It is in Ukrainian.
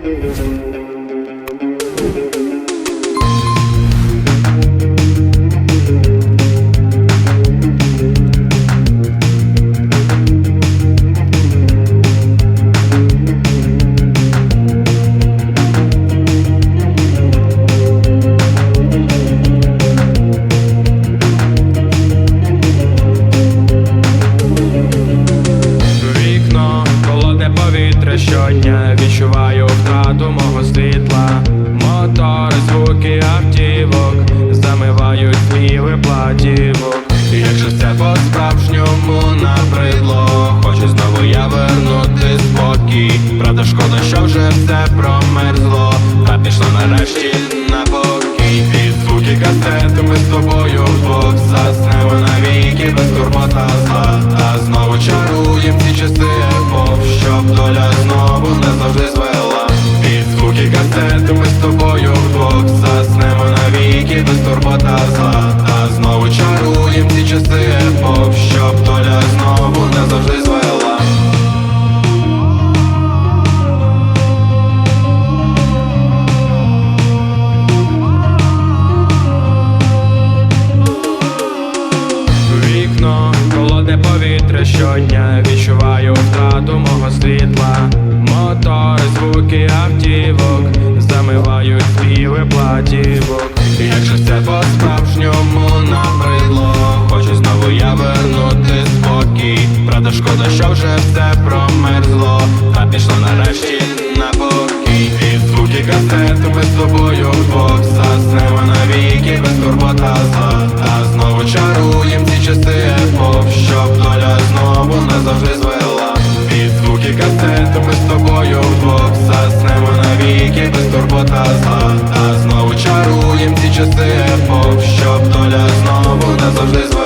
Вікно, Відчуваю втрату мого світла. Мотори, звуки автівок Замивають співи платівок. І Якщо це по-справжньому набридло Хочу знову я вернути спокій. Правда, шкода, що вже все промерзло. Та пішло нарешті на покій. Під звуки касети ми з тобою вдвох Заснемо звуки ми з тобою вдвох Заснемо навіки без турбота зла А знову чаруєм ці часи епох Щоб доля знову не завжди звела. Вікно, холодне повітря щодня Відчуваю втрату мого світла. Мотори, звуки платівок Якщо все по-справжньому набридло Хочу знову я вернути спокій. Правда, шкода, що вже все промерзло Та пішло нарешті на покій. І звуки касети ми з тобою вдвох Заснемо навіки без турбота зла. А знову чаруєм ці часи щоб доля знову назавжди звала